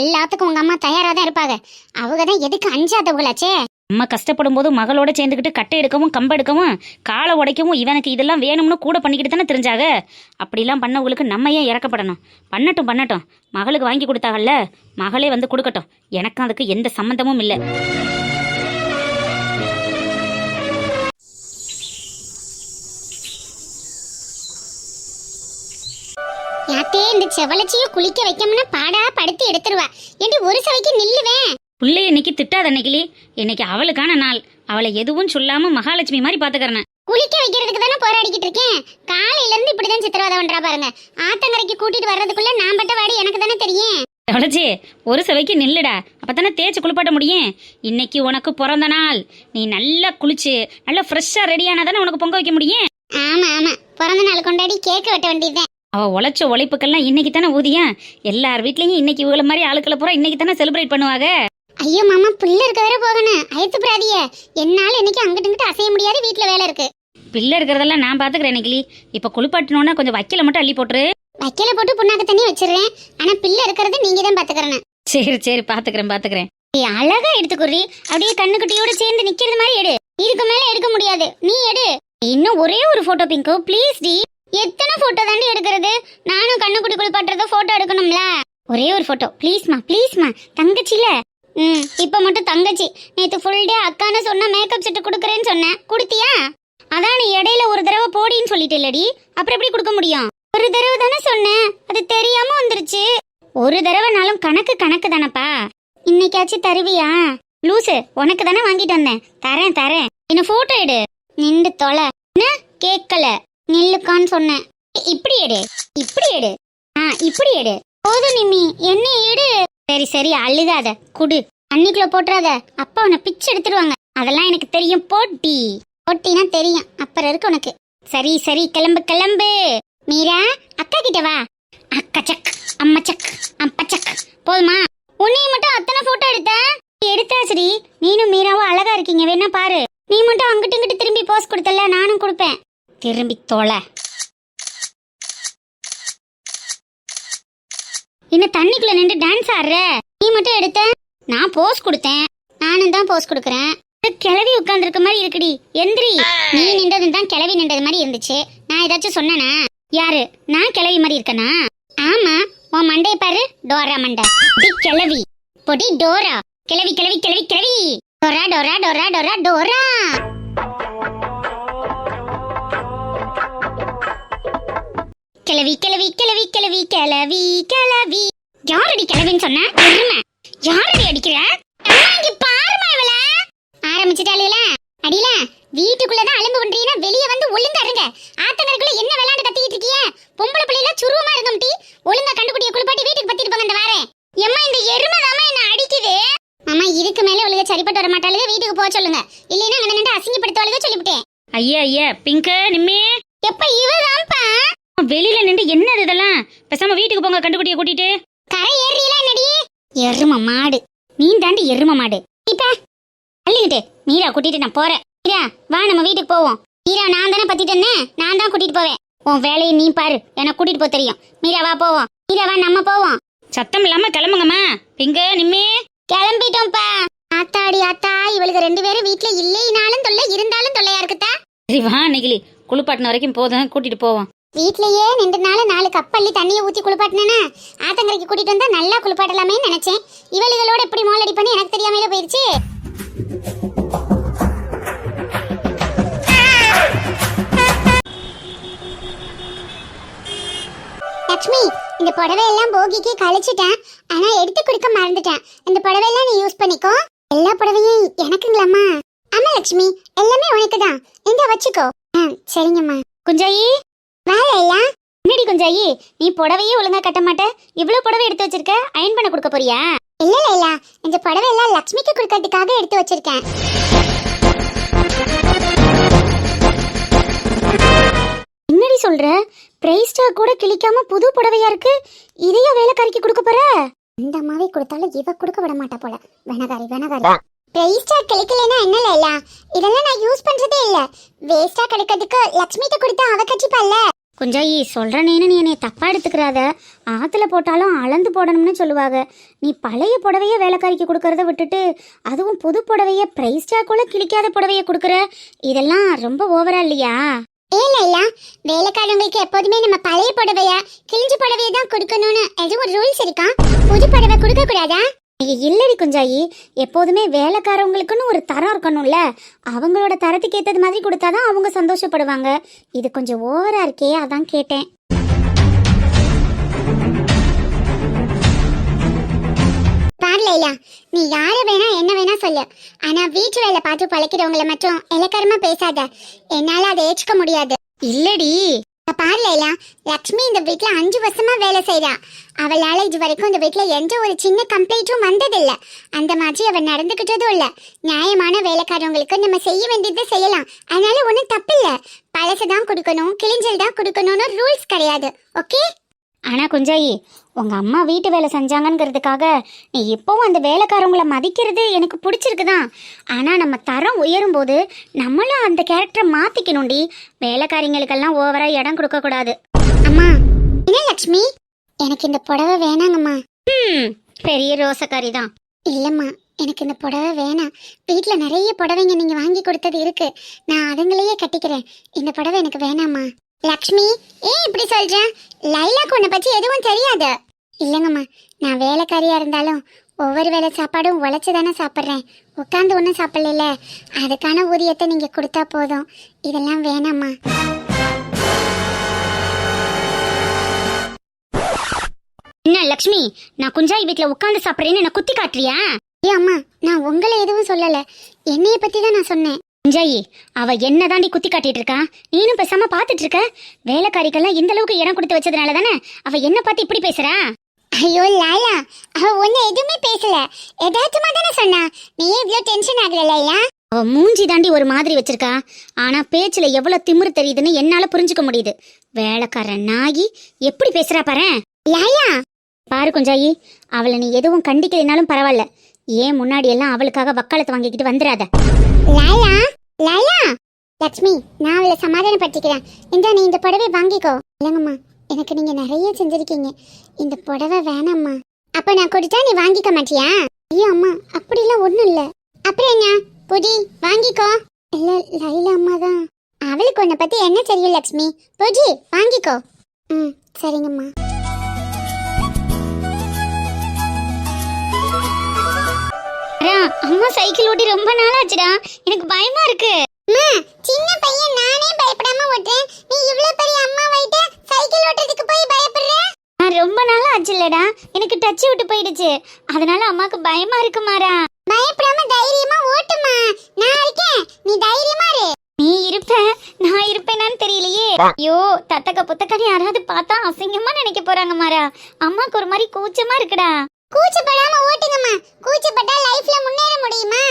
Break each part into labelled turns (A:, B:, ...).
A: எல்லாத்துக்கும் உங்க அம்மா தயாரா தான் இருப்பாங்க. அவங்க தான் எதுக்கு அஞ்சாதவங்களாச்சே
B: அம்மா கஷ்டப்படும் போது மகளோட சேர்ந்துக்கிட்டு கட்டை எடுக்கவும் கம்பெடுக்கவும் காலை உடைக்கவும் இவனுக்கு இதெல்லாம் வேணும்னு கூட பண்ணிக்கிட்டு தானே தெரிஞ்சாக அப்படிலாம் பண்ணவங்களுக்கு நம்ம ஏன் இறக்கப்படணும்? பண்ணட்டும் பண்ணட்டும். மகளுக்கு வாங்கி கொடுத்தாகல்ல மகளே வந்து கொடுக்கட்டும். எனக்கும் அதுக்கு எந்த சம்மந்தமும் இல்லை.
A: யாத்தே இந்த செவலச்சிய குளிக்க வைக்கணும்னா பாடா படுத்து எடுத்துருவா. ஏண்டி ஒரு சவைக்கு நில்லுவேன்?
B: பிள்ளைய இன்னைக்கு திட்டாத அன்னைக்கிளி இன்னைக்கு அவளுக்கான நாள். அவளை எதுவும் சொல்லாம மகாலட்சுமி மாதிரி பாத்துக்கறேன்.
A: குளிக்க வைக்கிறதுக்கு தானே போராடிக்கிட்டு இருக்கேன்? காலையில இருந்து இப்படிதான் சித்திரவதை பண்றா பாருங்க. ஆத்தங்கரைக்கு கூட்டிட்டு வர்றதுக்குள்ள நான் பட்ட வாடி எனக்கு தானே தெரியும்.
B: எவ்வளோச்சி ஒரு சவைக்கு நில்லுடா. அப்பதானே தேய்ச்சி குளிப்பாட்ட முடியும். இன்னைக்கு உனக்கு பிறந்த நாள். நீ நல்லா குளிச்சு நல்லா ஃப்ரெஷ்ஷா ரெடியானா தானே உனக்கு பொங்க வைக்க முடியும்?
A: ஆமா ஆமா. பிறந்த நாள் கொண்டாடி கேக் வெட்ட வேண்டியதுதான்.
B: அவ உழைச்ச உழைப்புக்கெல்லாம் இன்னைக்கு தானே ஊதியம்? எல்லார் வீட்லயும் இன்னைக்கு இவள மாதிரி ஆளுக்களை பூரா இன்னைக்கு தானே செலிப்ரேட் பண்ணுவாங்க?
A: ஐயோ மாமா புள்ள இருக்க வர போகணும். அழைத்து பிராதிய என்னால இன்னைக்கு அங்கிட்டு இங்கிட்டு அசைய முடியாது வீட்ல வேலை இருக்கு.
B: பிள்ளை இருக்கிறதெல்லாம் நான் பாத்துக்கிறேன் இன்னைக்கு இப்ப குளிப்பாட்டணும்னா கொஞ்சம் வைக்கல மட்டும் அள்ளி போட்டுரு.
A: வைக்கல போட்டு புண்ணாக்கு தண்ணி வச்சிடுறேன். ஆனா பிள்ளை இருக்கிறது நீங்க தான் பாத்துக்கிறேன்
B: சரி சரி பாத்துக்கிறேன் பாத்துக்கிறேன்.
A: அழகா எடுத்துக்குறி அப்படியே கண்ணுக்குட்டியோட சேர்ந்து நிக்கிறது மாதிரி எடு. இதுக்கு மேல எடுக்க முடியாது. நீ எடு. இன்னும் ஒரே ஒரு போட்டோ பிங்கு. ப்ளீஸ் டி. எத்தனை போட்டோ தாண்டி எடுக்கிறது? நானும் கண்ணுக்குடி குளிப்பாட்டுறத போட்டோ எடுக்கணும்ல? ஒரே ஒரு போட்டோ ப்ளீஸ்மா ப்ளீஸ்மா தங்கச்சில? ம் இப்போ மட்டும் தங்கச்சி. நேற்று ஃபுல் டே அக்கான்னு சொன்ன மேக்கப் செட்டு கொடுக்குறேன்னு சொன்னேன் கொடுத்தியா? அதான் நீ இடையில ஒரு தடவை போடின்னு சொல்லிட்டு இல்லடி அப்புறம் எப்படி கொடுக்க முடியும்? ஒரு தடவை தானே சொன்னேன் அது தெரியாம வந்துருச்சு. ஒரு தடவைனாலும் கணக்கு கணக்கு தானப்பா. இன்னைக்காச்சும் தருவியா? லூசு உனக்கு தானே வாங்கிட்டு வந்தேன். தரேன் தரேன். என்ன போட்டோ எடு. நின்று தொலை. என்ன? கேட்கல. நில்லுக்கான்னு சொன்னேன். இப்படி எடு இப்படி எடு. ஆ இப்படி எடு. போதும் நிம்மி என்ன எடு. சரி சரி அழுகாத குடு. அன்னிக்குள்ள போட்டுறாத அப்பா உன்னை பிச்சு எடுத்துருவாங்க. அதெல்லாம் எனக்கு தெரியும் போட்டி. போட்டினா தெரியும் அப்புறம் இருக்கு உனக்கு. சரி சரி கிளம்பு கிளம்பு. மீரா அக்கா கிட்ட வா. அக்கா சக் அம்மா சக் அப்பா சக். போதுமா? உன்னைய மட்டும் அத்தனை போட்டோ எடுத்த? எடுத்தா சரி நீனும் மீராவும் அழகா இருக்கீங்க வேணா பாரு. நீ மட்டும் அங்கிட்டு இங்கிட்டு திரும்பி போஸ் கொடுத்தல நானும் கொடுப்பேன். திரும்பி தொலை. என்ன தண்ணிக்குள்ள நின்று டான்ஸ் ஆடுற? நீ மட்டும் எடுத்த? நான் போஸ் கொடுத்தேன். நானும் தான் போஸ் கொடுக்குறேன். கிளவி உட்கார்ந்துருக்க மாதிரி இருக்குடி. எந்திரி. நீ நின்றது தான் கிளவி நின்றது மாதிரி இருந்துச்சு. நான் ஏதாச்சும் சொன்னேனா? யாரு? நான் கிளவி மாதிரி இருக்கனா? ஆமா. உன் மண்டை பாரு. டோரா மண்டை. டி கிளவி. பொடி டோரா. கிளவி கிளவி கிளவி கிளவி. Dora Dora Dora Dora Dora. கிளவி கிளவி கிளவி கிளவி கிளவி கிளவி. யாரடி கிளவின்னு சொன்ன? எருமை யாரடி அடிக்கிற? அம்மா, இங்க பாருமா இவள. ஆரம்பிச்சிட்டாளீல அடியில வீட்டுக்குள்ளதான் அலும்பு பண்றீங்கன்னா வெளிய வந்து ஒழுங்கா இருங்க. ஆத்தங்கரைக்குள்ள என்ன விளையாண்டு கத்திக்கிட்டு இருக்கீங்க பொம்பளை பிள்ளைல சுருவமா இருக்கும் டி ஒழுங்கா கண்டுக்குடிய குளிப்பாட்டி வீட்டுக்கு பத்திட்டு போங்க இந்த வாரேன் எம்மா இந்த எருமை தாமா என்ன அடிக்குது? மாமா இதுக்கு மேல ஒழுங்கா சரிப்பட்டு வர மாட்டாளுங்க வீட்டுக்கு போக சொல்லுங்க. இல்லைன்னா அங்க நின்று அசிங்கப்படுத்துவாளுங்க சொல்லிவிட்டேன்.
B: ஐயா ஐயா பிங்க் நிம்மி.
A: எப்ப இவதான்ப்பா
B: வெளியில நின்று என்னது இதெல்லாம்? பேசாம வீட்டுக்கு போங்க கண்டுக்குட்டிய கூட்டிட்டு.
A: கரை ஏறியலாம் என்னடி? எரும மாடு. நீ தாண்டி எரும மாடு. இப்ப அள்ளிக்கிட்டு மீரா கூட்டிட்டு நான் போறேன். மீரா வா நம்ம வீட்டுக்கு போவோம். மீரா நான் தானே பத்திட்டு நான் தான் கூட்டிட்டு போவேன். உன் வேலையை நீ பாரு. எனக்கு கூட்டிட்டு போக தெரியும். மீரா வா போவோம். மீரா வா நம்ம போவோம்.
B: சத்தம் இல்லாம கிளம்புங்கம்மா. பிங்க நிம்மி.
A: கிளம்பிட்டோம்ப்பா. ஆத்தாடி ஆத்தா இவளுக்கு ரெண்டு பேரும் வீட்டுல இல்லைனாலும் தொல்லை இருந்தாலும் தொல்லையா இருக்குதா?
B: சரி வா நெகிலி. குளிப்பாட்டின வரைக்கும் போதும். கூட்டிட்டு போவோம்.
A: வீட்லயே ரெண்டு நாள் நாலு கப்பள்ளி தண்ணியை ஊத்தி குளிப்பாட்டினேன்னா ஆத்தங்கரைக்கு கூட்டிட்டு வந்தா நல்லா குளிப்பாட்டலாமே நினைச்சேன். இவளுகளோட எப்படி மோலடி பண்ணி எனக்கு தெரியாமலே போயிருச்சு. லட்சுமி இந்த புடவை எல்லாம் போகிக்கு கழிச்சிட்டேன். ஆனா எடுத்து கொடுக்க மறந்துட்டேன். இந்த புடவை எல்லாம் நீ யூஸ் பண்ணிக்கோ. எல்லா புடவையும் எனக்குங்களாம்மா. ஆமா லட்சுமி எல்லாமே உனக்கு தான் இந்த வச்சுக்கோ. ஆ, சரிங்கம்மா.
B: குஞ்சாயி
A: வேற எல்லாம்
B: என்னடி குஞ்சாயி? நீ புடவையே ஒழுங்கா கட்ட மாட்ட. இவ்வளவு புடவை எடுத்து வச்சிருக்க? அயன் பண்ண கொடுக்க போறியா?
A: இல்ல இல்ல இந்த புடவை எல்லாம் லட்சுமிக்கு கொடுக்கறதுக்காக எடுத்து வச்சிருக்கேன்.
B: என்னடி சொல்ற? பிரைஸ் டாக் கூட கிழிக்காம புது புடவையா இருக்கு? இதையா வேலைக்காரிக்கு கொடுக்க போற?
A: இந்த மாதிரி கொடுத்தாலும் இவ கொடுக்க விட மாட்டா போல. வேணகாரி வேணகாரி பிரைஸ்டா கிடைக்கலனா என்னல இல்ல இதெல்லாம் நான் யூஸ் பண்றதே இல்ல. வேஸ்டா கிடைக்கிறதுக்கு லட்சுமிட்ட கொடுத்தா அவ கட்சிப்பால குஞ்சாயி சொல்றனேன்னு நீ என்னை தப்பாக எடுத்துக்கிறாத. ஆற்றுல போட்டாலும் அளந்து போடணும்னு சொல்லுவாங்க நீ பழைய புடவைய வேலைக்காரிக்கு கொடுக்கறத விட்டுட்டு அதுவும் புது புடவைய ப்ரைஸ்டாக கூட கிழிக்காத புடவைய கொடுக்குற? இதெல்லாம் ரொம்ப ஓவரா இல்லையா? இல்லை இல்லை வேலைக்காரங்களுக்கு எப்போதுமே நம்ம பழைய புடவையை கிழிஞ்ச புடவையை தான் கொடுக்கணும்னு எதுவும் ரூல்ஸ் இருக்கா? புது புடவை கொடுக்கக்கூடாதா இல்லடி குஞ்சாயி. எப்போதுமே வேலைக்காரவங்களுக்குன்னு ஒரு தரம் இருக்கணும்ல. அவங்களோட தரத்துக்கு ஏத்தது மாதிரி கொடுத்தாதான் அவங்க சந்தோஷப்படுவாங்க. இது கொஞ்சம் ஓவரா இருக்கே அதான் கேட்டேன். பாடலையா நீ யார வேணா என்ன வேணா சொல்லு. ஆனா வீட்டு வேலை பார்த்து பழைக்கிறவங்கள மட்டும் இலக்கரமா பேசாத. என்னால அதை ஏற்றுக்க முடியாது. இல்லடி. பாடலையா லக்ஷ்மி இந்த வீட்ல அஞ்சு வருஷமா வேலை செய்றா. அவளால இது வரைக்கும் இந்த வீட்ல எந்த ஒரு சின்ன கம்ப்ளைண்ட்டும் வந்ததில்ல. அந்த மாதிரி அவ நடந்துக்கிட்டதும் இல்ல. நியாயமான வேலைக்காரவங்களுக்கு நம்ம செய்ய வேண்டியதை செய்யலாம். அதனால ஒன்றும் தப்பில்ல. பழசு கொடுக்கணும் கிழிஞ்சல் தான் கொடுக்கணும்னு ரூல்ஸ் கிடையாது. ஓகே ஆனா குஞ்சாயி உங்க அம்மா வீட்டு வேலை செஞ்சாங்கங்கிறதுக்காக நீ எப்பவும் அந்த வேலைக்காரவங்கள மதிக்கிறது எனக்கு பிடிச்சிருக்குதான் ஆனா நம்ம தரம் உயரும் போது நம்மளும் அந்த கேரக்டரை மாத்திக்கணும்டி. வேலைக்காரிங்களுக்கெல்லாம் ஓவரா இடம் கொடுக்க கூடாது அம்மா என்ன லக்ஷ்மி எனக்கு இந்த புடவை வேணாங்கம்மா. ம் பெரிய ரோசக்காரி தான். இல்லம்மா எனக்கு இந்த புடவை வேணாம். வீட்டில் நிறைய புடவைங்க நீங்க வாங்கி கொடுத்தது இருக்கு. நான் அதுங்களையே கட்டிக்கிறேன். இந்த புடவை எனக்கு வேணாம்மா. லக்ஷ்மி ஏன் இப்படி சொல்ற? லைலாக்கு உன்னை பத்தி எதுவும் தெரியாது. இல்லைங்கம்மா நான் வேலைக்காரியா இருந்தாலும் ஒவ்வொரு வேளை சாப்பாடும் உழைச்சு தானே சாப்பிட்றேன். உட்காந்து ஒன்றும் சாப்பிடல அதுக்கான ஊதியத்தை நீங்க கொடுத்தா போதும். இதெல்லாம் வேணாம்மா. என்ன லக்ஷ்மி நான் குஞ்சாய் வீட்ல உட்காந்து சாப்பிட்றேன்னு என்ன குத்தி காட்டுறியா? ஏ அம்மா நான் உங்களை எதுவும் சொல்லல. என்னைய பத்தி தான் நான் சொன்னேன். குஞ்சாயி அவ என்ன தாண்டி குத்தி காட்டிட்டு இருக்கா? நீனும் பேசாம பாத்துட்டு இருக்க. வேலைக்காரிக்கெல்லாம் இந்த அளவுக்கு இடம் கொடுத்து வச்சதுனால தானே அவ என்ன பார்த்து இப்படி பேசுறா? ஐயோ லாலா அவ ஒண்ணு எதுவுமே பேசல. எதாச்சுமா தானே சொன்னா? நீ இவ்ளோ டென்ஷன் ஆகல லைலா? அவ மூஞ்சி தாண்டி ஒரு மாதிரி வச்சிருக்கா. ஆனா பேச்சுல எவ்வளவு திமிரு தெரியுதுன்னு என்னால புரிஞ்சுக்க முடியுது. வேலைக்காரன் நாயி எப்படி பேசுறா பாரு லாலா பாரு குஞ்சாயி அவளை நீ எதுவும் கண்டிக்கலைனாலும் பரவாயில்ல. ஏன் முன்னாடி எல்லாம் அவளுக்காக வக்காலத்தை வாங்கிக்கிட்டு வந்துடாத லாலா லாலா! லக்ஷ்மி நான் அவளை சமாதானப்படுத்திக்கிறேன். இந்த நீ இந்த புடவை வாங்கிக்கோ. இல்லைங்கம்மா எனக்கு நீங்க நிறைய செஞ்சிருக்கீங்க. இந்த புடவை வேணாம்மா. அப்ப நான் கொடுத்தா நீ வாங்கிக்க மாட்டியா? ஐயோ அம்மா அப்படிலாம் ஒண்ணும் இல்ல. அப்புறம் என்ன? புடி வாங்கிக்கோ. இல்ல லைலா அம்மா தான். அவளுக்கு உன்னை பத்தி என்ன தெரியும் லக்ஷ்மி? புடி வாங்கிக்கோ. ம் சரிங்கம்மா. அம்மா சைக்கிள் ஓட்டி ரொம்ப நாள் ஆச்சுடா எனக்கு பயமா இருக்கு. சின்ன பையன் நானே பயப்படாம ஓட்டுறேன். நீ இவ்ளோ பெரிய அம்மா வைட்டு சைக்கிள் ஓட்டுறதுக்கு போய் பயப்படுற? ரொம்ப நாள் ஆச்சுலடா எனக்கு டச் விட்டு போயிடுச்சு. அதனால அம்மாக்கு பயமா இருக்கு மாறா பயப்படாம தைரியமா ஓட்டுமா. நான் இருக்கேன். நீ தைரியமா இரு. நீ இருப்ப. நான் இருப்பேனான்னு தெரியலையே. ஐயோ தத்தக்க புத்தக்கன்னு யாராவது பார்த்தா அசிங்கமா நினைக்க போறாங்க மாறா. அம்மாக்கு ஒரு மாதிரி கூச்சமா இருக்குடா. கூச்சப்படாம ஓட்டுங்கம்மா. கூச்சப்பட்டா லைஃப்ல முன்னேற முடியுமா?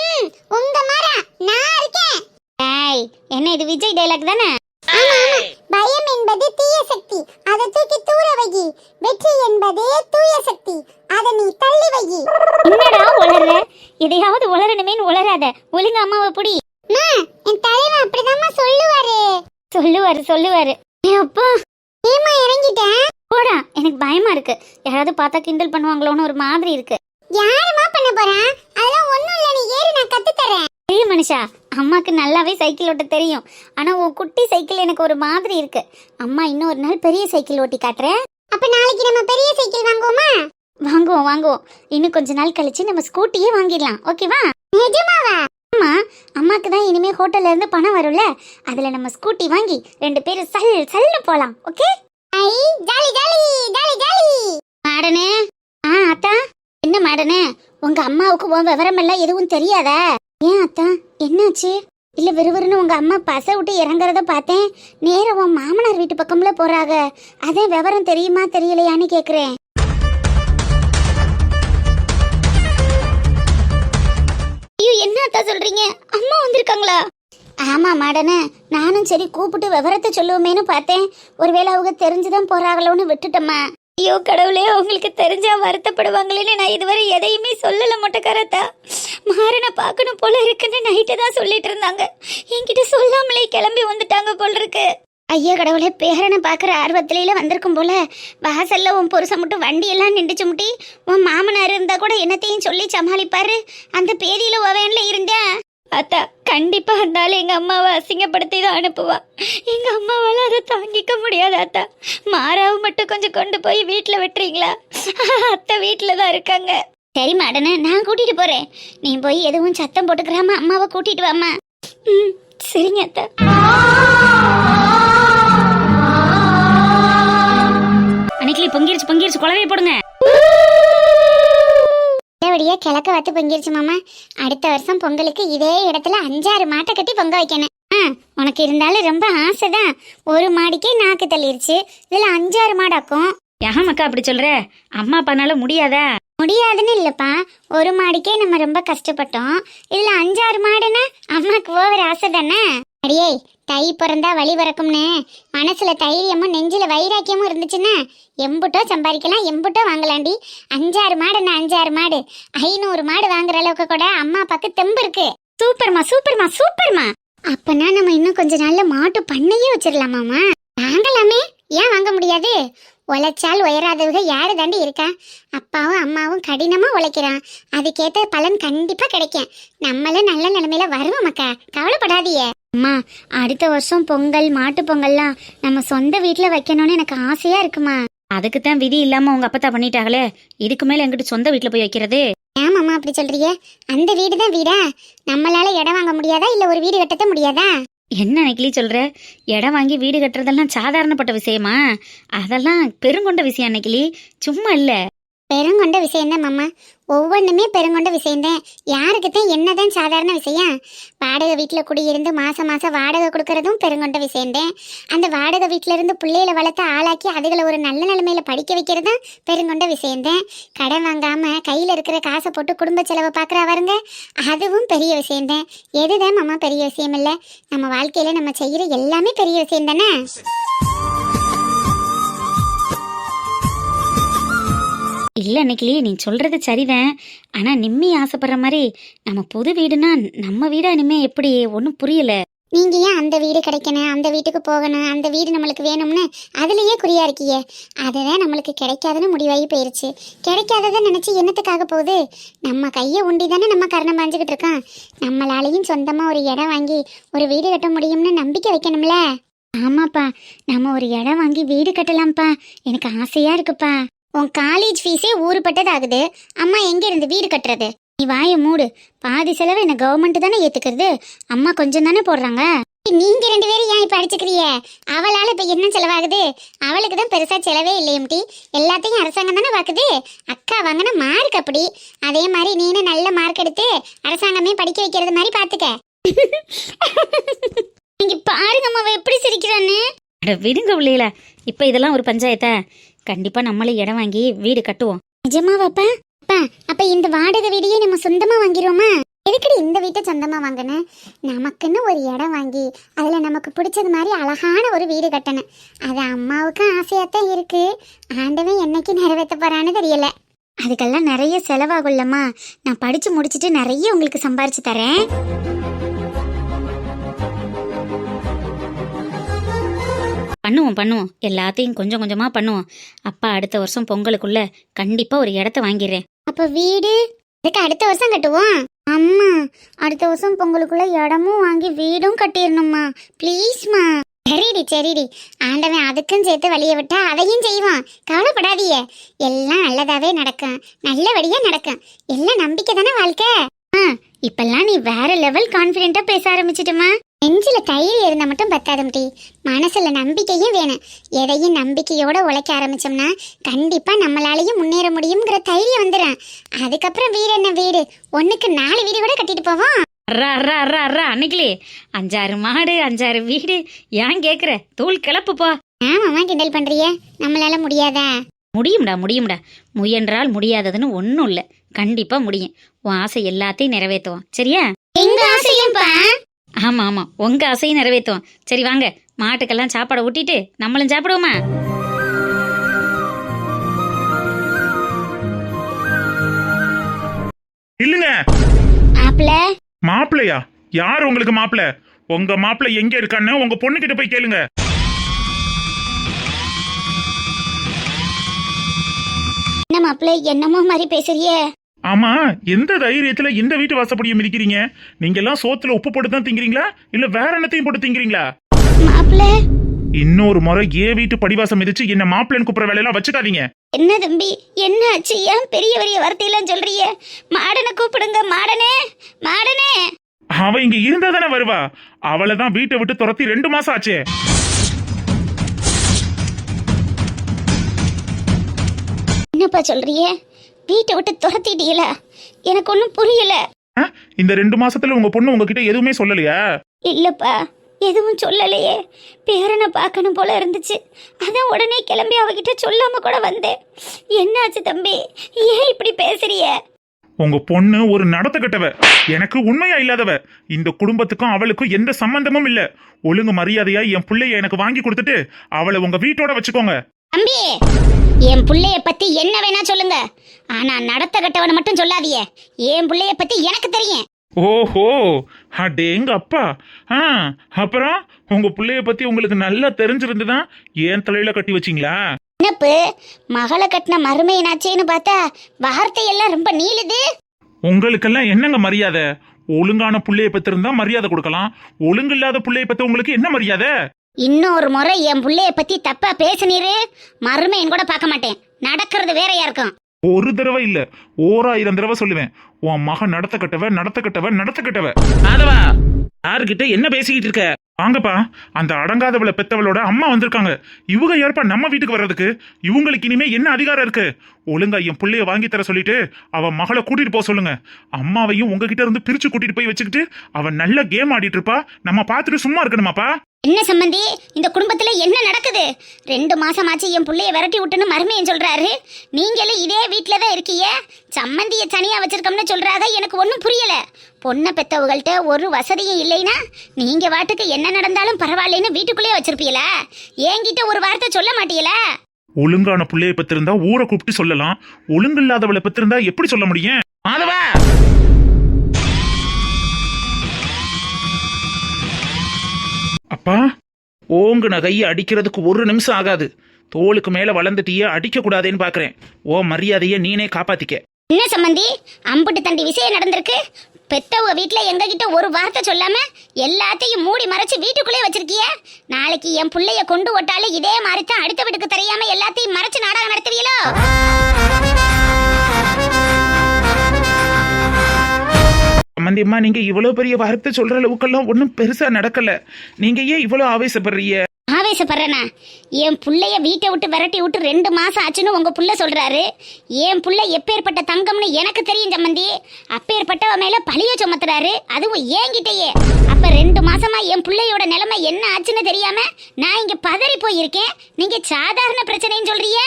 A: ம் உங்க மாறா. நான் இருக்கேன். ஏய் என்ன இது விஜய் டைலாக் தானே? பயம் என்பது தீய சக்தி. அதை தூக்கி தூர வை வெற்றி என்பதே தூய சக்தி. அதை நீ தள்ளி வை என்னடா உளற எதையாவது உளரணுமேன்னு உளராத. ஒழுங்கு அம்மாவை புடி. என் தலைவன் அப்படிதாம்மா சொல்லுவாரு. சொல்லுவாரு சொல்லுவாரு. அப்பா. ஏமா இறங்கிட்டேன்? போடா எனக்கு பயமா இருக்கு. யாராவது பார்த்தா கிண்டல் பண்ணுவாங்களோன்னு ஒரு மாதிரி இருக்கு. யாருமா பண்ண போறா? அதெல்லாம் ஒண்ணும் இல்ல நீ ஏறி நான் கத்து தரேன். பெரிய மனுஷா அம்மாக்கு நல்லாவே சைக்கிள் ஓட்ட தெரியும். ஆனா உன் குட்டி சைக்கிள் எனக்கு ஒரு மாதிரி இருக்கு. அம்மா இன்னும் ஒரு நாள் பெரிய சைக்கிள் ஓட்டி காட்டுறேன் அப்ப நாளைக்கு நம்ம பெரிய சைக்கிள் வாங்குவோமா? வாங்குவோம் வாங்குவோம். இன்னும் கொஞ்ச நாள் கழிச்சு நம்ம ஸ்கூட்டியே வாங்கிடலாம். ஓகேவா? நிஜமாவா? அம்மா அம்மாக்கு தான் இனிமே ஹோட்டல்ல இருந்து பணம் வரும்ல. அதுல நம்ம ஸ்கூட்டி வாங்கி ரெண்டு பேரும் சல் சல்னு போலாம். ஓகே? ஐ ஜாலி ஜாலி ஜாலி ஜாலி. மாடனே. ஆ அத்தா. என்ன மாடனே? உங்க அம்மாவுக்கு உன் விவரம் எல்லாம் எதுவும் தெரியாதா? ஏன் அத்தா? என்னாச்சு? இல்ல விறுவிறுன்னு உங்க அம்மா பச விட்டு இறங்குறத பார்த்தேன். நேரம் உன் மாமனார் வீட்டு பக்கம்ல போறாங்க அதான் விவரம் தெரியுமா தெரியலையான்னு கேக்குறேன். ஐயோ என்ன அத்தா சொல்றீங்க? அம்மா வந்திருக்காங்களா? ஆமாம் மேடனே. நானும் சரி கூப்பிட்டு விவரத்தை சொல்லுவோமேனு பார்த்தேன். ஒருவேளை அவங்க தெரிஞ்சுதான் போறாங்களோன்னு விட்டுட்டம்மா ஐயோ கடவுளே உங்களுக்கு தெரிஞ்சா வருத்தப்படுவாங்களேன்னு நான் இதுவரை எதையுமே சொல்லல மொட்டைக்காரத்தா. மாறனை பார்க்கணும் போல இருக்குன்னு நைட்டு தான் சொல்லிட்டு இருந்தாங்க. என்கிட்ட சொல்லாமலே கிளம்பி வந்துட்டாங்க போல் இருக்கு. ஐயோ கடவுளே பேரனை பார்க்குற ஆர்வத்தில வந்திருக்கும் போல. வாசல்ல உன் புருஷன் மட்டும் வண்டியெல்லாம் நின்றுச்சு முட்டி உன் மாமனார் இருந்தா கூட என்னத்தையும் சொல்லி சமாளிப்பாரு. அந்த பேதியில உவன்ல இருந்தேன். அத்தா கண்டிப்பாக இருந்தாலும் எங்கள் அம்மாவை அசிங்கப்படுத்தி தான் அனுப்புவா. எங்கள் அம்மாவால் அதை தாங்கிக்க முடியாது அத்தா. மாறாவை மட்டும் கொஞ்சம் கொண்டு போய் வீட்டில் விட்டுறீங்களா? அத்தை வீட்டில் தான் இருக்காங்க. சரி மாடனே நான் கூட்டிட்டு போறேன். நீ போய் எதுவும் சத்தம் போட்டுக்கிறாம அம்மாவை கூட்டிட்டு வாமா ம் சரிங்க அத்தா.
B: அன்னைக்கு பொங்கிருச்சு பொங்கிருச்சு குழவையை போடுங்க.
A: நல்லபடியா கிழக்க வத்து பொங்கிருச்சு மாமா. அடுத்த வருஷம் பொங்கலுக்கு இதே இடத்துல அஞ்சாறு மாட்டை கட்டி பொங்க வைக்கணும். ஆ உனக்கு இருந்தாலும் ரொம்ப ஆசை தான் ஒரு மாடிக்கே நாக்கு தள்ளிருச்சு. இதில் அஞ்சாறு மாடாக்கும்.
B: ஏன் மக்கா அப்படி சொல்கிற அம்மா அப்பானால முடியாதா?
A: முடியாதுன்னு இல்லைப்பா. ஒரு மாடிக்கே நம்ம ரொம்ப கஷ்டப்பட்டோம். இதுல அஞ்சாறு மாடுன்னா அம்மாக்கு ஓவர் ஆசை தானே? அடியே தை பிறந்தா வழி பிறக்கும்னு. மனசுல தைரியமும் நெஞ்சில வைராக்கியமும் இருந்துச்சுன்னா எம்புட்டோ சம்பாதிக்கலாம் எம்புட்டோ வாங்கலாண்டி. அஞ்சாறு மாடுன்னா அஞ்சாறு மாடு. ஐநூறு மாடு வாங்குற அளவுக்கு கூட அம்மா அப்பாக்கு தெம்பு இருக்கு. சூப்பர்மா சூப்பர்மா சூப்பர்மா. அப்பனா நம்ம இன்னும் கொஞ்ச நாள்ல மாட்டு பண்ணையே வச்சிடலாமாமா வாங்கலாமே. ஏன் வாங்க முடியாது? உழைச்சால் உயராதவங்க யாரு தாண்டி இருக்கா? அப்பாவும் அம்மாவும் கடினமா உழைக்கிறான். அதுக்கேத்த பலன் கண்டிப்பா கிடைக்கும். நம்மளும் நல்ல நிலைமையில வருவோம் மக்கா கவலைப்படாதீங்க. அம்மா அடுத்த வருஷம் பொங்கல் மாட்டு பொங்கல்லாம் நம்ம சொந்த வீட்டுல வைக்கணும்னு எனக்கு ஆசையா இருக்குமா?
B: அதுக்கு தான் விதி இல்லாம உங்க அப்பத்தா பண்ணிட்டாங்களே. இதுக்கு மேல எங்கிட்ட சொந்த வீட்டுல போய் வைக்கிறது?
A: ஏமாம்மா அப்படி சொல்றீங்க? அந்த வீடு தான் வீடா? நம்மளால இடம் வாங்க முடியாதா? இல்ல ஒரு வீடு கட்டத்த முடியாதா?
B: என்ன அன்னைக்கிளி சொல்கிற இடம் வாங்கி வீடு கட்டுறதெல்லாம் சாதாரணப்பட்ட விஷயமா? அதெல்லாம் பெருங்கொண்ட விஷயம் அன்னைக்கிளி சும்மா இல்லை.
A: பெருங்கொண்ட விஷயம்தான் மாமா. ஒவ்வொன்றுமே பெருங்கொண்ட விஷயம்தான். யாருக்கு தான் என்னதான் சாதாரண விஷயம்? வாடகை வீட்டில் குடியிருந்து மாதம் மாதம் வாடகை கொடுக்கறதும் பெருங்கொண்ட விஷயம்தான். அந்த வாடகை வீட்டில் இருந்து பிள்ளைகளை வளர்த்து ஆளாக்கி அதுகளை ஒரு நல்ல நிலைமையில படிக்க வைக்கிறதும் பெருங்கொண்ட விஷயம்தான். கடன் வாங்காமல் கையில் இருக்கிற காசை போட்டு குடும்ப செலவை பார்க்குறா வருங்க அதுவும் பெரிய விஷயம்தான். எதுதான் மாமா பெரிய விஷயம் இல்லை நம்ம வாழ்க்கையில் நம்ம செய்கிற எல்லாமே பெரிய விஷயம் தானே
B: இல்லை நெக்கிலி நீ சொல்கிறது சரிதான். ஆனால் நிம்மி ஆசைப்படுற மாதிரி நம்ம புது வீடுனா நம்ம வீடா இனிமே எப்படி? ஒன்றும் புரியல.
A: நீங்க ஏன் அந்த வீடு கிடைக்கணும் அந்த வீட்டுக்கு போகணும் அந்த வீடு நம்மளுக்கு வேணும்னு அதுலயே குறியா இருக்கீங்க? அதுதான் நம்மளுக்கு கிடைக்காதுன்னு முடிவாகி போயிருச்சு. கிடைக்காததை நினைச்சு என்னத்துக்காக போகுது? நம்ம கையை உண்டி தானே நம்ம கரணம் பாஞ்சுக்கிட்டு இருக்கோம். நம்மளாலையும் சொந்தமா ஒரு இடம் வாங்கி ஒரு வீடு கட்ட முடியும்னு நம்பிக்கை வைக்கணும்ல? ஆமாப்பா. நம்ம ஒரு இடம் வாங்கி வீடு கட்டலாம்ப்பா. எனக்கு ஆசையா இருக்குப்பா. உன் காலேஜ் ஃபீஸே ஊறுபட்டது ஆகுது அம்மா எங்கே இருந்து வீடு கட்டுறது? நீ வாய மூடு. பாதி செலவு என்ன கவர்மெண்ட் தானே ஏத்துக்கிறது? அம்மா கொஞ்சம் தானே போடுறாங்க. நீங்க ரெண்டு பேரும் ஏன் இப்ப அடிச்சுக்கிறிய அவளால இப்ப என்ன செலவாகுது? அவளுக்கு தான் பெருசா செலவே இல்லையம்டி எல்லாத்தையும் அரசாங்கம் தானே பாக்குது? அக்கா வாங்கின மார்க் அப்படி. அதே மாதிரி நீனே நல்ல மார்க் எடுத்து அரசாங்கமே படிக்க வைக்கிறது மாதிரி பாத்துக்க. நீங்க பாருங்க அம்மாவை எப்படி சிரிக்கிறான்னு.
B: விடுங்க உள்ளீல. இப்ப இதெல்லாம் ஒரு பஞ்சாயத்தை? கண்டிப்பா நம்மளே இடம் வாங்கி வீடு கட்டுவோம்.
A: நிஜமாவாப்பா? அப்பா அப்ப இந்த வாடகை வீடையே நம்ம சொந்தமா வாங்கிடுவோமா? எதுக்கடி இந்த வீட்டை சொந்தமா வாங்கினேன் நமக்குன்னு ஒரு இடம் வாங்கி அதுல நமக்கு பிடிச்சது மாதிரி அழகான ஒரு வீடு கட்டணும். அது அம்மாவுக்கும் ஆசையாத்தான் இருக்கு. ஆண்டவன் என்னைக்கு நிறைவேற்ற போறான்னு தெரியல. அதுக்கெல்லாம் நிறைய செலவாகும்லம்மா. நான் படிச்சு முடிச்சிட்டு நிறைய உங்களுக்கு சம்பாரிச்சு தரேன்.
B: பண்ணுவோம் பண்ணுவோம். எல்லாத்தையும் கொஞ்சம் கொஞ்சமா பண்ணுவோம். அப்பா அடுத்த வருஷம் பொங்கலுக்குள்ள கண்டிப்பா ஒரு இடத்த வாங்கிடுறேன்.
A: அப்ப வீடு? இதுக்கு அடுத்த வருஷம் கட்டுவோம்? அம்மா அடுத்த வருஷம் பொங்கலுக்குள்ள இடமும் வாங்கி வீடும் கட்டிடணும்மா. ப்ளீஸ்மா. சரிடி சரிடி. ஆண்டவன் அதுக்கும் சேர்த்து வழியை விட்டா அதையும் செய்வான். கவலைப்படாதீங்க. எல்லாம் நல்லதாவே நடக்கும். நல்லபடியா நடக்கும். எல்லாம் நம்பிக்கை தானே வாழ்க்கை? ஆ இப்பெல்லாம் நீ வேற லெவல் கான்ஃபிடென்ட்டா பேச ஆரம்பிச்சிட்டுமா நெஞ்சில தைரியம் இருந்தா மட்டும் பத்தாது டி மனசுல நம்பிக்கையும் வேணும். எதையும் நம்பிக்கையோட உழைக்க ஆரம்பிச்சோம்னா கண்டிப்பா நம்மளாலையும் முன்னேற முடியுங்கிற தைரியம் வந்துடும் அதுக்கப்புறம் வீடு என்ன வீடு? ஒண்ணுக்கு நாலு வீடு கூட கட்டிட்டு போவோம்.
B: அர்ரா அர்ரா அர்ரா அர்ரா அன்னைக்கிலே. அஞ்சாறு மாடு அஞ்சாறு வீடு. ஏன் கேக்குற? தூள் கிளப்பு போ.
A: ஆமாமா கிண்டல் பண்றிய. நம்மளால முடியாதா?
B: முடியும்டா முடியும்டா. முயன்றால் முடியாததுன்னு ஒன்றும் இல்லை. கண்டிப்பா முடியும். உன் ஆசை எல்லாத்தையும் நிறைவேற்றுவோம் சரியா?
A: எங்க ஆசையும்பா
B: ஆமாம் ஆமாம் உங்கள் ஆசையும் நிறைவேற்றுவோம் சரி வாங்க. மாட்டுக்கெல்லாம் சாப்பாடை ஊட்டிட்டு நம்மளும் சாப்பிடுவோமா?
C: இல்லைங்க.
A: மாப்பிள்ள?
C: மாப்பிள்ளையா? யார் உங்களுக்கு மாப்பிள்ள? உங்க மாப்பிள்ள எங்க இருக்கான்னு உங்க பொண்ணு கிட்ட போய் கேளுங்க.
A: என்ன மாப்பிள்ள என்னமோ மாதிரி பேசுறியே?
C: ஆமா எந்த தைரியத்துல இந்த வீட்டு வாசப்படியை மிதிக்கிறீங்க? நீங்க எல்லாம் சோத்துல உப்பு போட்டு தான் திங்கிறீங்களா? இல்ல வேற என்னத்தையும் போட்டு திங்கிறீங்களா? இன்னொரு முறை ஏ வீட்டு படிவாசம் மிதிச்சு என்ன மாப்பிள்ளன் கூப்பிடுற வேலையெல்லாம் வச்சுக்காதீங்க.
A: என்ன தம்பி என்ன ஆச்சு? ஏன் பெரிய பெரிய வார்த்தையெல்லாம் சொல்றிய மாடனை கூப்பிடுங்க மாடனே மாடனே.
C: அவ இங்க இருந்தா தானே வருவா. அவளை தான் வீட்டை விட்டு துரத்தி ரெண்டு மாசம் ஆச்சே.
A: என்னப்பா சொல்றிய வீட்டை விட்டு துரத்திட்டீங்களா? எனக்கு ஒன்றும் புரியல?
C: இந்த ரெண்டு மாசத்துல உங்க பொண்ணு உங்ககிட்ட எதுவுமே சொல்லலையா?
A: இல்லப்பா எதுவும் சொல்லலையே. பேரனை பார்க்கணும் போல இருந்துச்சு. அதான் உடனே கிளம்பி அவகிட்ட சொல்லாம கூட வந்தேன். என்னாச்சு தம்பி? ஏன் இப்படி பேசுறிய?
C: உங்க பொண்ணு ஒரு நடத்த கட்டவ. எனக்கு உண்மையா இல்லாதவ. இந்த குடும்பத்துக்கும் அவளுக்கும் எந்த சம்பந்தமும் இல்ல. ஒழுங்கு மரியாதையா என் பிள்ளைய எனக்கு வாங்கி கொடுத்துட்டு அவளை உங்க வீட்டோட வச்சுக்கோங்க.
A: தம்பி! என் புள்ளைய பத்தி என்ன வேணா சொல்லுங்க. ஆனா நடத்த கட்டவனை மட்டும் சொல்லாதீங்க. என் புள்ளைய பத்தி எனக்கு தெரியும்.
C: ஓஹோ அடேங்க அப்பா. ஆ அப்புறம் உங்க பிள்ளைய பத்தி உங்களுக்கு நல்லா தெரிஞ்சிருந்துதான் ஏன் தலையில கட்டி வச்சீங்களா?
A: என்னப்பு? மகளை கட்டின மருமையனாச்சேன்னு பார்த்தா வார்த்தையெல்லாம் ரொம்ப நீளுது.
C: உங்களுக்கெல்லாம் என்னங்க மரியாதை? ஒழுங்கான புள்ளைய பெற்றிருந்தா மரியாதை கொடுக்கலாம். ஒழுங்கு இல்லாத புள்ளைய பத்தி உங்களுக்கு என்ன மரியாதை?
A: இன்னொரு முறை என் புள்ளைய பத்தி தப்பா பேசுனீரு மருமையன் கூட பார்க்க மாட்டேன். நடக்கிறது வேறையா இருக்கும்.
C: ஒரு தடவை இல்ல ஓராயிரம் தடவை சொல்லுவேன். உன் மகன் நடத்த கட்டவ நடத்த கட்டவ நடத்த கட்டவ
D: மாதவா யாருக்கிட்ட என்ன பேசிக்கிட்டு இருக்க?
C: வாங்கப்பா அந்த அடங்காதவளை பெத்தவளோட அம்மா வந்திருக்காங்க. இவங்க ஏற்பா நம்ம வீட்டுக்கு வர்றதுக்கு? இவங்களுக்கு இனிமே என்ன அதிகாரம் இருக்கு? ஒழுங்கா என் புள்ளைய வாங்கி தர சொல்லிட்டு அவ மகளை கூட்டிட்டு போக சொல்லுங்க. அம்மாவையும் உங்ககிட்ட இருந்து பிரிச்சு கூட்டிட்டு போய் வச்சுக்கிட்டு அவ நல்ல கேம் ஆடிட்டு இருப்பா. நம்ம பார்த்துட்டு சும்மா இருக்கணுமாப்பா?
A: என்ன சம்பந்தி? இந்த குடும்பத்துல என்ன நடக்குது? ரெண்டு மாசமாச்சு என் புள்ளைய விரட்டி விட்டுன்னு மருமையன் சொல்றாரு. நீங்களும் இதே வீட்ல தான் இருக்கீங்க சம்மந்திய தனியா வச்சிருக்கோம்னு சொல்றாங்க எனக்கு ஒன்றும் புரியல. பொண்ணை பெத்தவங்கள்ட்ட ஒரு வசதியும் இல்லைனா நீங்க வாட்டுக்கு என்ன நடந்தாலும் பரவாயில்லைன்னு வீட்டுக்குள்ளேயே வச்சிருப்பீங்களா என்கிட்ட ஒரு வார்த்தை சொல்ல மாட்டீங்களா
C: ஒழுங்கான புள்ளைய பெற்றிருந்தா ஊரை கூப்பிட்டு சொல்லலாம். ஒழுங்கு இல்லாதவளை பெற்றிருந்தா எப்படி சொல்ல முடியும்?
D: மாதவா!
C: அப்பா?
D: ஓங்குன கையை அடிக்கிறதுக்கு ஒரு நிமிஷம் ஆகாது. தோளுக்கு மேல வளர்ந்துட்டியே அடிக்க கூடாதேன்னு பாக்குறேன். ஓ மரியாதையை நீனே காப்பாத்திக்க.
A: என்ன சம்பந்தி? அம்புட்டு தண்டி விஷயம் நடந்திருக்கு? பெத்தவங்க வீட்ல எங்க கிட்ட ஒரு வார்த்தை சொல்லாம எல்லாத்தையும் மூடி மறைச்சு வீட்டுக்குள்ளே வச்சிருக்கிய? நாளைக்கு என் புள்ளைய கொண்டு ஓட்டாலே இதே மாதிரி தான் அடுத்த வீட்டுக்கு தெரியாம எல்லாத்தையும் மறைச்சு நாடகம் நடத்துவீங்களோ
D: சம்பந்தியம்மா நீங்க இவ்வளவு பெரிய வார்த்தை சொல்ற அளவுக்கெல்லாம் ஒன்றும் பெருசா நடக்கல. நீங்க ஏன் இவ்வளவு ஆவேசப்படுறீங்க?
A: ஆவேசப்படுறேனா? என் புள்ளைய வீட்டை விட்டு விரட்டி விட்டு ரெண்டு மாசம் ஆச்சுன்னு உங்க புள்ள சொல்றாரு. என் புள்ள எப்பேற்பட்ட தங்கம்னு எனக்கு தெரியும் சம்மந்தி. அப்பேற்பட்டவ மேல பழிய சுமத்துறாரு. அதுவும் ஏங்கிட்டேயே அப்ப ரெண்டு மாசமா என் பிள்ளையோட நிலைமை என்ன ஆச்சுன்னு தெரியாம நான் இங்க பதறி போயிருக்கேன். நீங்க சாதாரண பிரச்சனைன்னு சொல்றீங்க?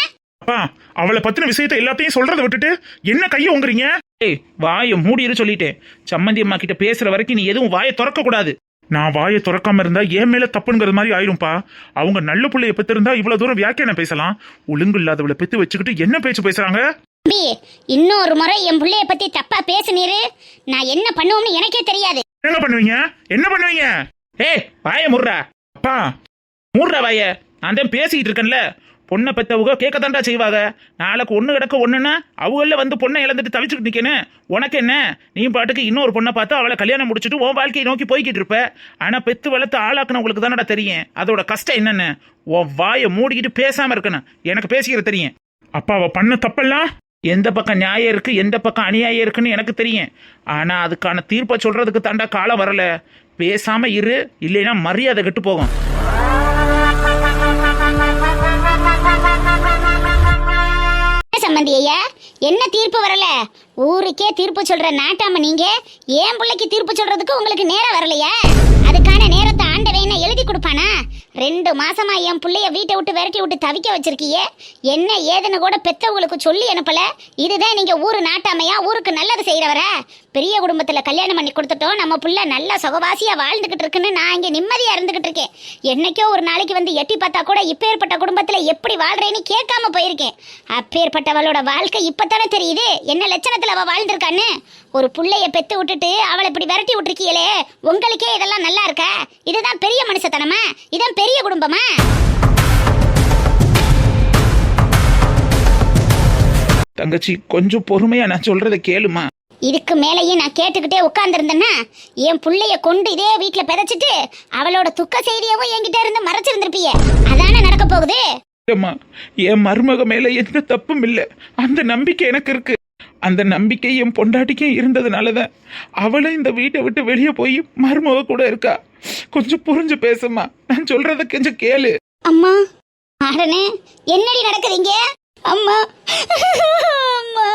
C: அப்பா அவளை பத்தின விஷயத்தை எல்லாத்தையும் சொல்றதை விட்டுட்டு என்ன கையை உங்குறீங்க
D: ஏய் வாயை மூடிரு சொல்லிட்டேன். சம்மந்தி அம்மா கிட்ட பேசுற வரைக்கும் நீ எதுவும் வாயை திறக்க கூடாது.
C: நான் வாயை திறக்காம இருந்தா என் மேல தப்புங்கிற மாதிரி ஆயிரும்பா. அவங்க நல்ல பிள்ளைய பெத்திருந்தா இவ்வளவு தூரம் வியாக்கியானம் பேசலாம். ஒழுங்கு இல்லாதவளை பெத்து வச்சுக்கிட்டு என்ன பேச்சு பேசுறாங்க?
A: தம்பி இன்னொரு முறை என் புள்ளைய பத்தி தப்பா பேசுனீரு. நான் என்ன பண்ணுவோம்னு எனக்கே தெரியாது.
C: என்ன பண்ணுவீங்க? என்ன பண்ணுவீங்க?
D: ஏய் வாயை முர்றா
C: அப்பா.
D: மூடுற வாய. நான் தான் பேசிக்கிட்டு இருக்கேன்ல. பொண்ணை பெத்தவங்க கேட்கத்தாண்டா செய்வாங்க. நாளைக்கு ஒன்று கிடக்க ஒன்றுன்னா அவங்கள வந்து பொண்ணை இழந்துட்டு தவிச்சுக்கிட்டு நிற்கணும் உனக்கு என்ன? நீ பாட்டுக்கு இன்னொரு பொண்ணை பார்த்து அவளை கல்யாணம் முடிச்சுட்டு உன் வாழ்க்கையை நோக்கி போய்கிட்டு இருப்ப. ஆனால் பெத்து வளர்த்து ஆளாக்குனவங்களுக்கு தானடா தெரியும். அதோட கஷ்டம் என்னென்னு? உன் வாயை மூடிக்கிட்டு பேசாமல் இருக்கணும். எனக்கு பேசிக்கிற தெரியும்.
C: அப்பா அவள் பண்ண தப்பெல்லாம்
D: எந்த பக்கம் நியாயம் இருக்குது எந்த பக்கம் அநியாயம் இருக்குன்னு எனக்கு தெரியும். ஆனால் அதுக்கான தீர்ப்பை சொல்கிறதுக்கு தாண்டா காலம் வரல. பேசாமல் இரு இல்லைன்னா மரியாதை கெட்டு போகும்.
A: என்ன ஐயா? என்ன தீர்ப்பு வரல? ஊருக்கே தீர்ப்பு சொல்ற நாட்டாம நீங்க ஏன் பிள்ளைக்கு தீர்ப்பு சொல்றதுக்கு உங்களுக்கு நேரம் வரலையா? அதுக்கான நேரத்தை ஆண்டவன் என்ன எழுதி கொடுப்பானா? ரெண்டு மாசமா என் பிள்ளைய வீட்டை விட்டு விரட்டி விட்டு தவிக்க வச்சிருக்கியே. என்ன ஏதுன்னு கூட பெத்தவங்களுக்கு சொல்லி அனுப்பல. இதுதான் நீங்க ஊரு நாட்டாமையா? ஊருக்கு நல்லது செய்யறவரா பெரிய குடும்பத்தில் கல்யாணம் பண்ணி கொடுத்துட்டோம். நம்ம புள்ள நல்ல சுகவாசியாக வாழ்ந்துக்கிட்டு இருக்குன்னு நான் இங்கே நிம்மதியாக இருந்துக்கிட்டு இருக்கேன். என்னைக்கோ ஒரு நாளைக்கு வந்து எட்டி பார்த்தா கூட இப்பேற்பட்ட குடும்பத்தில் எப்படி வாழ்கிறேன்னு கேட்காம போயிருக்கேன். அப்பேற்பட்டவளோட வாழ்க்கை இப்பதானே தெரியுது. என்ன லட்சணத்தில் அவள் வாழ்ந்திருக்கான்னு? ஒரு புள்ளைய பெத்து விட்டுட்டு அவளை இப்படி விரட்டி விட்டுருக்கீங்களே உங்களுக்கே இதெல்லாம் நல்லா இருக்கா? இதுதான் பெரிய மனுஷத்தனமா? இதான் பெரிய குடும்பமா?
D: தங்கச்சி கொஞ்சம் பொறுமையா நான் சொல்றதை கேளுமா?
A: இதுக்கு மேலேயும் நான் கேட்டுக்கிட்டே உட்கார்ந்துருந்தேன்னா என் புள்ளைய கொண்டு இதே வீட்ல பிதைச்சிட்டு அவளோட துக்க செய்தியவும் என்கிட்ட இருந்து மறைச்சிருந்திருப்பிய. அதானே நடக்க போகுது?
D: அம்மா என் மருமக மேல எந்த தப்பும் இல்லை. அந்த நம்பிக்கை எனக்கு இருக்கு. அந்த நம்பிக்கை என் பொண்டாட்டிக்கும் இருந்ததுனாலதான். அவளை இந்த வீட்டை விட்டு வெளியே போய் மருமக கூட இருக்கா? கொஞ்சம் புரிஞ்சு பேசுமா நான் சொல்றத கொஞ்சம் கேளு.
A: அம்மா ஆடனே என்னடி நடக்குதுங்க அம்மா அம்மா.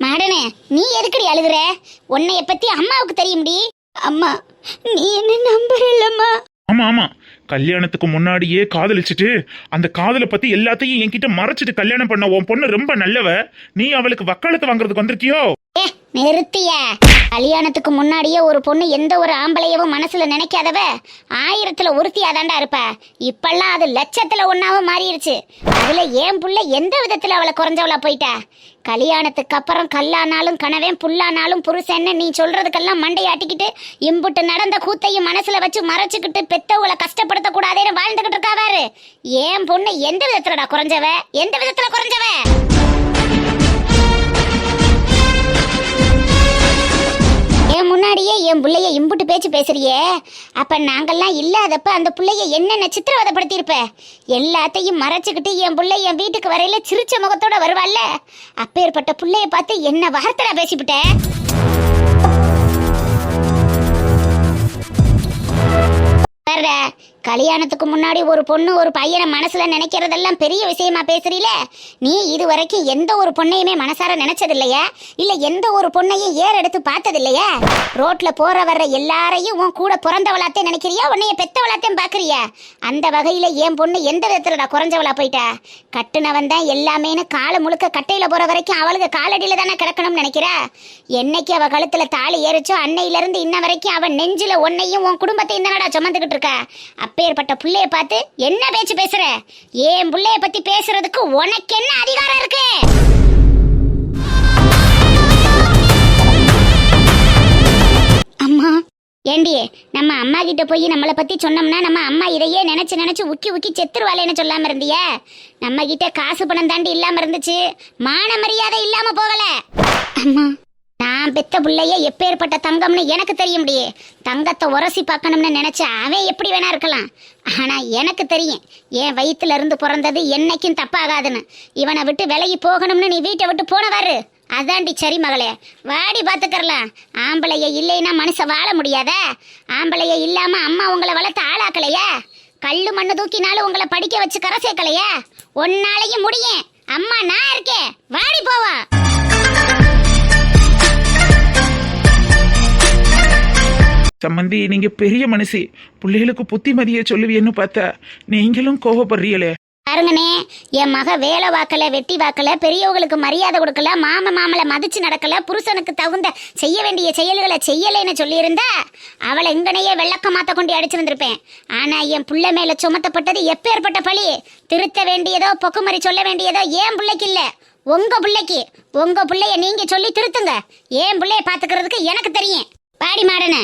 A: மாடனே நீ எதுக்குடி அழுகுற? உன்னைய பத்தி அம்மாவுக்கு தெரியும்டி. அம்மா நீ என்ன நம்புறல்லம்மா.
C: ஆமா ஆமா. கல்யாணத்துக்கு முன்னாடியே காதலிச்சுட்டு அந்த காதலை பத்தி எல்லாத்தையும் என்கிட்ட மறைச்சிட்டு கல்யாணம் பண்ண உன் பொண்ணு ரொம்ப நல்லவ. நீ அவளுக்கு வக்காலத்து வாங்குறதுக்கு வந்திருக்கியோ?
A: நிறுத்திய. கல்யாணத்துக்கு முன்னாடியே ஒரு பொண்ணு எந்த ஒரு ஆம்பளையவும் மனசுல நினைக்காதவ. ஆயிரத்துல ஒருத்தியாதாண்டா இருப்ப. இப்பெல்லாம் அது லட்சத்துல ஒன்னாவும் மாறிடுச்சு அதுல ஏன் புள்ள எந்த விதத்துல அவளை குறைஞ்சவளா போயிட்டா? கல்யாணத்துக்கு அப்புறம் கல்லானாலும் கனவேன் புல்லானாலும் புருஷன்னு நீ சொல்றதுக்கெல்லாம் மண்டையாட்டிக்கிட்டு இம்புட்டு நடந்த கூத்தையும் மனசுல வச்சு மறைச்சுக்கிட்டு பெத்தவங்களை கஷ்டப்படுத்த கூடாதேன்னு வாழ்ந்துகிட்டு இருக்காவாரு ஏன் பொண்ணு எந்த விதத்துலடா குறைஞ்சவ? எந்த விதத்துல குறைஞ்சவ? முன்னாடியே என் பிள்ளைய இம்புட்டு பேச்சு பேசுறியே. அப்ப நாங்கள்லாம் இல்லாதப்ப அந்த பிள்ளைய என்னென்ன சித்திரவதைப்படுத்தியிருப்ப எல்லாத்தையும் மறைச்சுக்கிட்டு என் பிள்ளை என் வீட்டுக்கு வரையில சிரிச்ச முகத்தோட வருவாள்ல? அப்பேற்பட்ட பிள்ளைய பார்த்து என்ன வார்த்தைடா பேசிவிட்ட? வர்ற கல்யாணத்துக்கு முன்னாடி ஒரு பொண்ணு ஒரு பையனை மனசுல நினைக்கிறதெல்லாம் பெரிய விஷயமா பேசுறீல? நீ இது வரைக்கும் எந்த ஒரு பொண்ணையுமே மனசார நினைச்சது இல்லையா இல்ல எந்த ஒரு பொண்ணையும் ஏற எடுத்து பார்த்தது இல்லையா ரோட்ல போற வர்ற எல்லாரையும் உன் கூட பிறந்தவளாத்தே நினைக்கிறியா? உன்னைய பெத்தவளாத்தையும் பாக்குறியா? அந்த வகையில என் பொண்ணு எந்த விதத்துலடா குறைஞ்சவளா போயிட்டா? கட்டுனவன் தான் எல்லாமேனு காலை முழுக்க கட்டையில போற வரைக்கும் அவளுக்கு காலடியில தானே கிடக்கணும்னு நினைக்கிறா? என்னைக்கு அவ கழுத்துல தாலி ஏறிச்சோ அன்னையில இருந்து இன்ன வரைக்கும் அவன் நெஞ்சில உன்னையும் உன் குடும்பத்தையும் தானடா சுமந்துக்கிட்டு இருக்கா? அப்பேற்பட்ட புள்ளைய பார்த்து என்ன பேச்சு பேசுற? ஏன் புள்ளைய பத்தி பேசுறதுக்கு உனக்கு என்ன அதிகாரம் இருக்கு? அம்மா. ஏண்டி நம்ம அம்மா கிட்ட போய் நம்மளை பத்தி சொன்னோம்னா நம்ம அம்மா இதையே நினைச்சு நினைச்சு உக்கி உக்கி செத்துருவாளேன்னு சொல்லாம இருந்திய? நம்ம கிட்ட காசு பணம் தாண்டி இல்லாம இருந்துச்சு. மான மரியாதை இல்லாம போகல. அம்மா. நான் பெத்த பிள்ளையே எப்பேற்பட்ட தங்கம்னு எனக்கு தெரிய முடியே தங்கத்தை உரசி பார்க்கணும்னு நினைச்ச அவன் எப்படி வேணா இருக்கலாம். ஆனா எனக்கு தெரியும் என் வயிற்றுல இருந்து பிறந்தது என்னைக்கும் தப்பாகாதுன்னு. இவனை விட்டு விலகி போகணும்னு நீ வீட்டை விட்டு போனவாரு அதாண்டி சரி மகளே. வாடி பார்த்துக்கறலாம் ஆம்பளைய இல்லைன்னா மனுஷன் வாழ முடியாதா. ஆம்பளைய இல்லாம அம்மா உங்களை வளர்த்து ஆளாக்கலையா. கல்லு மண்ணு தூக்கினாலும் உங்களை படிக்க வச்சு கரை சேர்க்கலையா. ஒன்னாலையும் முடியும் அம்மா நான் இருக்கேன். வாடி போவா.
D: சம்மந்தி நீங்க பெரிய மனுஷி பிள்ளைகளுக்கு புத்திமதியை சொல்லுவீன்னு பார்த்தா நீங்களும் கோவப்படுறீங்களே.
A: பாருங்கண்ணே என் மக வேலை வாக்கல வெட்டி வாக்கல பெரியவங்களுக்கு மரியாதை கொடுக்கல மாம மாமலை மதிச்சு நடக்கல புருஷனுக்கு தகுந்த செய்ய வேண்டிய செயல்களை செய்யலைன்னு சொல்லியிருந்தா அவளை எங்கனையே வெள்ளக்க மாத்த கொண்டு அடிச்சிருந்திருப்பேன் ஆனா என் புள்ள மேல சுமத்தப்பட்டது எப்பேற்பட்ட பழி? திருத்த வேண்டியதோ பொக்குமறி சொல்ல வேண்டியதோ ஏன் பிள்ளைக்கு இல்ல? உங்க பிள்ளைக்கு. உங்க பிள்ளைய நீங்க சொல்லி திருத்துங்க. ஏன் பிள்ளைய பாத்துக்கிறதுக்கு எனக்கு தெரியும். பாடி மாடன.